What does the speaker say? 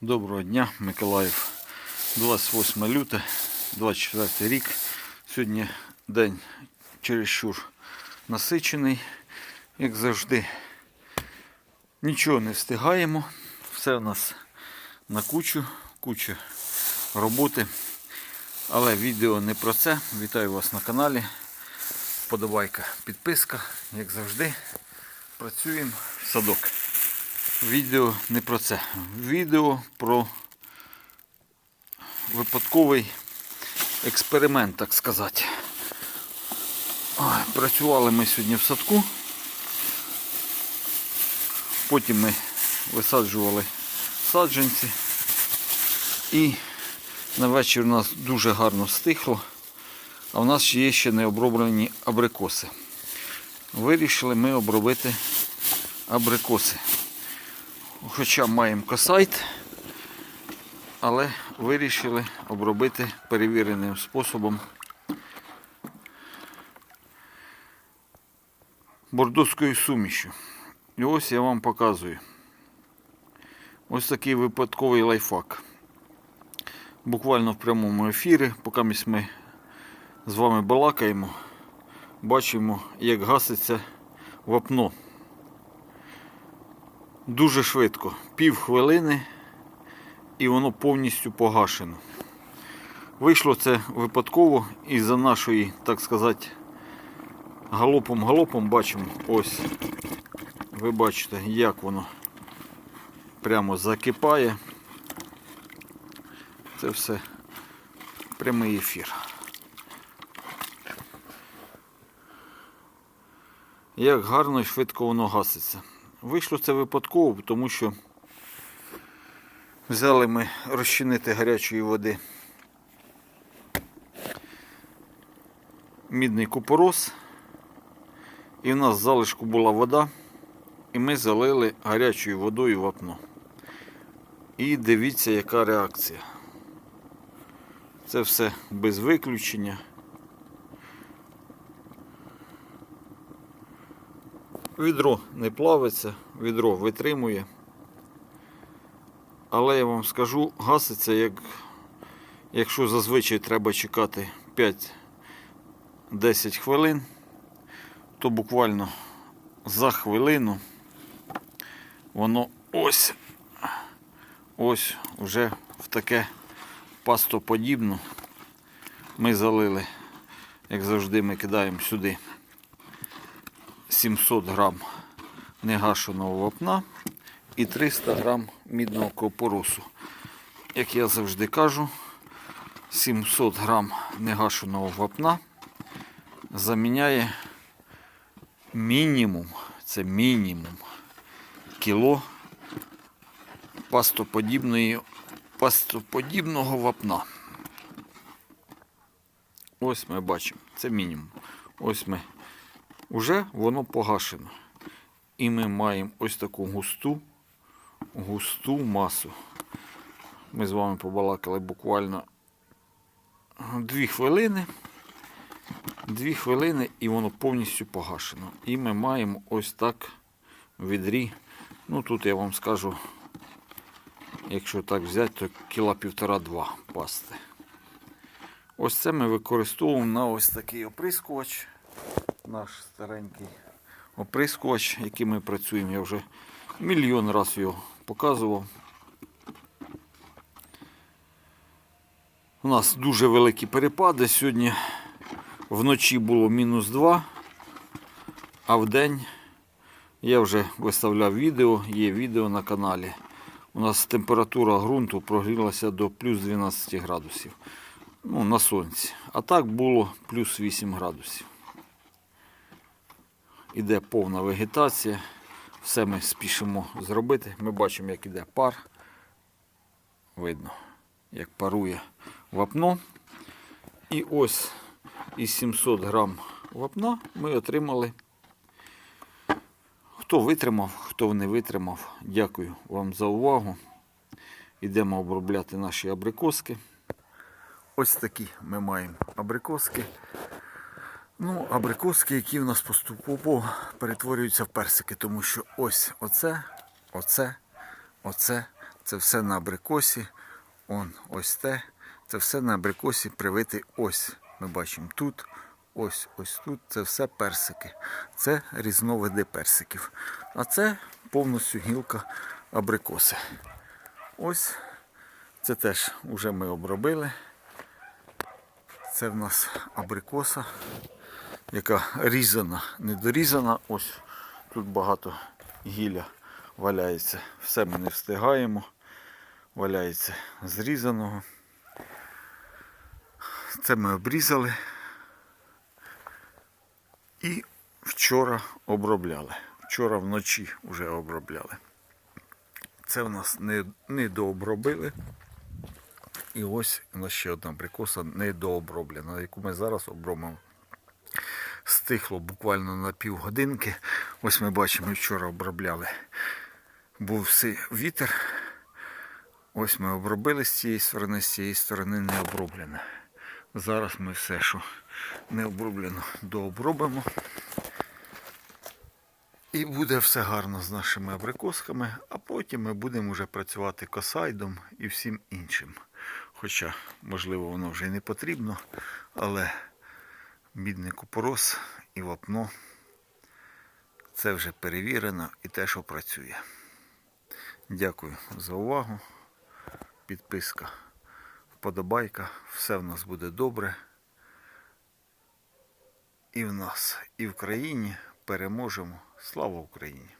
Доброго дня, Миколаїв. 28 люте, 24 рік. Сьогодні день чересчур насичений, як завжди. Нічого не встигаємо. Все у нас на кучу, куча роботи. Але відео не про це. Вітаю вас на каналі. Подобайка, підписка, як завжди. Працюємо в садок. Відео не про це. Відео про випадковий експеримент, так сказати. Працювали ми сьогодні в садку. Потім ми висаджували саджанці. І на вечір у нас дуже гарно стихло. А в нас ще є ще не оброблені абрикоси. Вирішили ми обробити абрикоси. Хоча маємо косайт, але вирішили обробити перевіреним способом бордоською сумішю. І ось я вам показую. Ось такий випадковий лайфхак. Буквально в прямому ефірі, поки ми з вами балакаємо, бачимо, як гаситься вапно. Дуже швидко, пів хвилини, і воно повністю погашено. Вийшло це випадково із-за нашої, так сказати, галопом-галопом бачимо ось. Ви бачите, як воно прямо закипає. Це все прямий ефір. Як гарно і швидко воно гаситься. Вийшло це випадково, тому що взяли ми розчинити гарячої води мідний купорос, і в нас залишку була вода, і ми залили гарячою водою вапно. І дивіться, яка реакція. Це все без виключення. Відро не плавиться, відро витримує. Але я вам скажу, гаситься, як, якщо зазвичай треба чекати 5-10 хвилин, то буквально за хвилину воно ось ось вже в таке пастоподібно. Ми залили, як завжди, ми кидаємо сюди 700 грам негашеного вапна і 300 грам мідного копоросу. Як я завжди кажу, 700 грам негашеного вапна заміняє мінімум, це мінімум кіло пастоподібної, пастоподібного вапна. Ось ми бачимо, це мінімум. Ось ми Уже воно погашено. І ми маємо ось таку густу, густу масу. Ми з вами побалакали буквально дві хвилини. Дві хвилини і воно повністю погашено. І ми маємо ось так відрі. Ну тут я вам скажу, якщо так взяти, то кіла півтора-два пасти. Ось це ми використовуємо на ось такий оприскувач наш старенький оприскувач, яким ми працюємо. Я вже мільйон разів його показував. У нас дуже великі перепади. Сьогодні вночі було мінус 2, а в день я вже виставляв відео, є відео на каналі. У нас температура ґрунту прогрілася до плюс 12 градусів. Ну, на сонці. А так було плюс 8 градусів. Іде повна вегетація. Все ми спішимо зробити. Ми бачимо, як іде пар. Видно, як парує вапно. І ось із 700 грам вапна ми отримали. Хто витримав, хто не витримав, дякую вам за увагу. Йдемо обробляти наші абрикоски. Ось такі ми маємо абрикоски. Ну, абрикоски, які в нас поступово перетворюються в персики, тому що ось оце, оце, оце Це все на абрикосі. Он ось те. Це все на абрикосі привити ось. Ми бачимо тут, ось, ось тут. Це все персики. Це різновиди персиків. А це повністю гілка абрикоси. Ось це теж вже ми обробили. Це в нас абрикоса, яка різана, не дорізана. Ось тут багато гілля валяється. Все ми не встигаємо. Валяється зрізаного. Це ми обрізали. І вчора обробляли. Вчора вночі вже обробляли. Це в нас не, не дообробили. І ось у нас ще одна абрикоса недооброблена, яку ми зараз обробимо. Стихло буквально на півгодинки. Ось ми бачимо, вчора обробляли. Був вітер. Ось ми обробили з цієї сторони, з цієї сторони не оброблено. Зараз ми все, що не оброблено, дообробимо. І буде все гарно з нашими абрикосками, а потім ми будемо вже працювати косайдом і всім іншим. Хоча, можливо, воно вже й не потрібно, але мідний купорос і вапно це вже перевірено і те, що працює. Дякую за увагу. Підписка, вподобайка. Все в нас буде добре. І в нас, і в країні переможемо. Слава Україні!